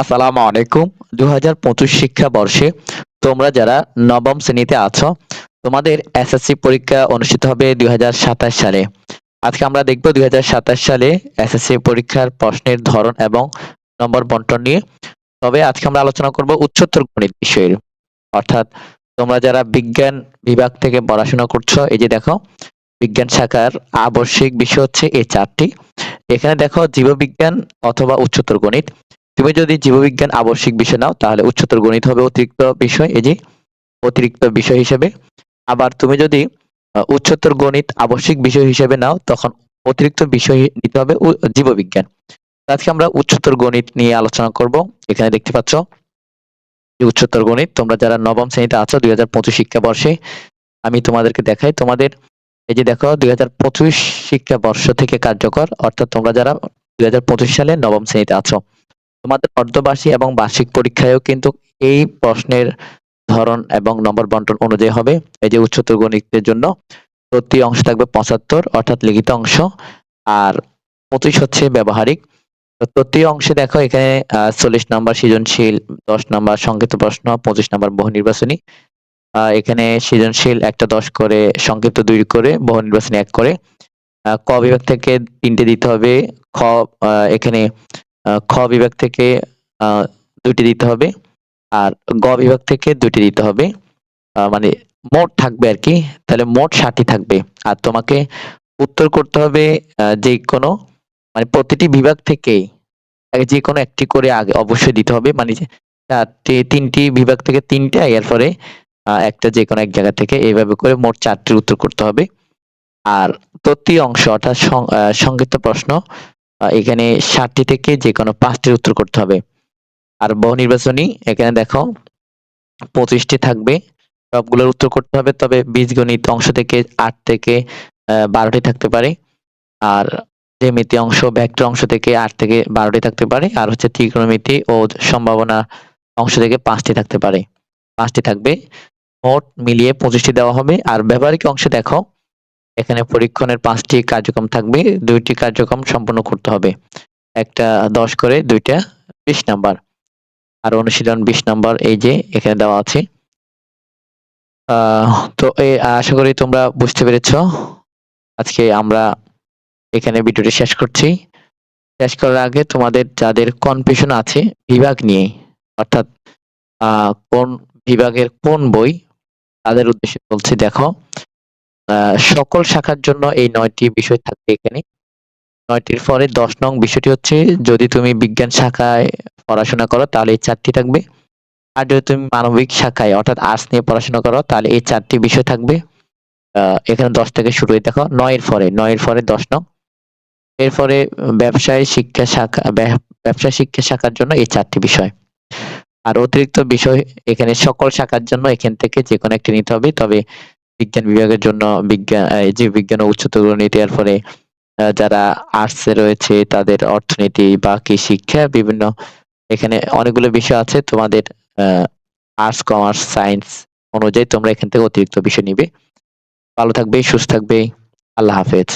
আসসালামু আলাইকুম। দু হাজার পঁচিশ শিক্ষাবর্ষে তোমরা যারা নবম শ্রেণীতে আছো, তোমাদের এসএসসি পরীক্ষা অনুষ্ঠিত হবে দুই হাজার সাতাশ সালে। আজকে আমরা দেখব দুই হাজার সাতাশ সালে এসএসসি পরীক্ষার প্রশ্নের ধরন এবং নম্বর বন্টন নিয়ে। তবে আজকে আমরা আলোচনা করব উচ্চতর গণিত বিষয়ের। অর্থাৎ তোমরা যারা বিজ্ঞান বিভাগ থেকে পড়াশোনা করছ, এই যে দেখো, বিজ্ঞান শাখার আবশ্যিক বিষয় হচ্ছে এই চারটি। এখানে দেখো জীববিজ্ঞান অথবা উচ্চতর গণিত। তুমি যদি জীববিজ্ঞান আবশ্যিক বিষয় নাও, তাহলে উচ্চতর গণিত হবে অতিরিক্ত বিষয়, এই যে অতিরিক্ত বিষয় হিসেবে। আবার তুমি যদি উচ্চতর গণিত আবশ্যিক বিষয় হিসেবে নাও, তখন অতিরিক্ত বিষয় নিতে হবে জীববিজ্ঞান। আজকে আমরা উচ্চতর গণিত নিয়ে আলোচনা করব। এখানে দেখতে পাচ্ছ উচ্চতর গণিত, তোমরা যারা নবম শ্রেণীতে আছো, দুই হাজার পঁচিশ শিক্ষাবর্ষে, আমি তোমাদেরকে দেখাই। তোমাদের, এই যে দেখো, দুই হাজার পঁচিশ শিক্ষাবর্ষ থেকে কার্যকর, অর্থাৎ তোমরা যারা দুই হাজার পঁচিশ সালে নবম শ্রেণীতে আছো তোমাদের অর্ধবার্ষিক এবং বার্ষিক পরীক্ষায়ও কিন্তু এই প্রশ্নের ধরন এবং নম্বর বন্টন অনুযায়ী হবে। এই যে উচ্চতর গণিতের জন্য প্রতি অংশ থাকবে পঁচাত্তর, অর্থাৎ লিখিত অংশ। আর পঁচিশ হচ্ছে ব্যবহারিক। প্রতি অংশে দেখো এখানে চল্লিশ নাম্বার সৃজনশীল, দশ নাম্বার সংক্ষিপ্ত প্রশ্ন, পঁচিশ নাম্বার বহু নির্বাচনী। এখানে সৃজনশীল একটা দশ করে, সংক্ষিপ্ত দুই করে, বহু নির্বাচনী এক করে। ক বিভাগ থেকে তিনটে দিতে হবে। খ এখানে খ বিভাগ থেকে দুইটি দিতে হবে আর গ বিভাগ থেকে দুইটি দিতে হবে। মানে মোট থাকবে আর কি, তাহলে মোট ষাটটি থাকবে। আর তোমাকে উত্তর করতে হবে যে কোনো মানে প্রতিটি বিভাগ থেকে যে কোনো একটি করে আগে অবশ্যই দিতে হবে। মানে চারটি, তিনটি বিভাগ থেকে তিনটা, এরপরে একটা যে কোনো এক জায়গা থেকে এইভাবে করে মোট চারটির উত্তর করতে হবে। আর প্রতি অংশ, অর্থাৎ সংক্ষিপ্ত প্রশ্ন এখানে ষাটটি থেকে যে কোনো পাঁচটির উত্তর করতে হবে। আর বহু নির্বাচনী, এখানে দেখো, পঁচিশটি থাকবে। সবগুলোর উত্তর করতে হবে, তবে বীজগণিত অংশ থেকে আট থেকে বারোটি থাকতে পারে। আর জ্যামিতি অংশ ভেক্টর অংশ থেকে আট থেকে বারোটি থাকতে পারে। আর হচ্ছে ত্রিকোণমিতি ও সম্ভাবনা অংশ থেকে পাঁচটি থাকতে পারে। পাঁচটি থাকবে। মোট মিলিয়ে পঁচিশটি দেওয়া হবে। আর ব্যবহারিক অংশে দেখো এখানে পরীক্ষণের পাঁচটি কার্যক্রম থাকবে, দুইটি কার্যক্রম সম্পন্ন করতে হবে। একটা দশ করে, দুইটা বিশ নাম্বার। আর অনুশীলন বিশ নাম্বার, এই যে এখানে দেওয়া আছে। তো এই আশা করি তোমরা বুঝতে পেরেছ। আজকে আমরা এখানে ভিডিওটি শেষ করছি। শেষ করার আগে তোমাদের যাদের কনফিউশন আছে বিভাগ নিয়ে, অর্থাৎ কোন বিভাগের কোন বই তাদের উদ্দেশ্যে বলছি, দেখো। সকল শাখার জন্য এই নয়টি বিষয় থাকবে এখানে। নয়টির পরে দশ নং বিষয়টি হচ্ছে, যদি তুমি বিজ্ঞান শাখায় পড়াশোনা করো, তাহলে এই চারটি থাকবে। আর যদি তুমি মানবিক শাখায়, অর্থাৎ আর্টস নিয়ে পড়াশোনা করো, তাহলে এই চারটি বিষয় থাকবে। এখানে দশ থেকে শুরু হয়ে দেখো, নয়ের পরে নয়ের পরে দশ নং। এরপরে ব্যবসায় শিক্ষা শাখা ব্যব- ব্যবসা শিক্ষা শাখার জন্য এই চারটি বিষয়। আর অতিরিক্ত বিষয় এখানে সকল শাখার জন্য এখান থেকে যে কোনো একটি নিতে হবে, তবে বিজ্ঞান বিভাগের জন্য বিজ্ঞান এই যে বিজ্ঞান ও উচ্চতর নীতি এর ফলে যারা আর্টস এ রয়েছে, তাদের অর্থনীতি বাকি শিক্ষা বিভিন্ন এখানে অনেকগুলো বিষয় আছে। তোমাদের আর্টস কমার্স সায়েন্স অনুযায়ী তোমরা এখান থেকে অতিরিক্ত বিষয় নিবে। ভালো থাকবে, সুস্থ থাকবে। আল্লাহ হাফেজ।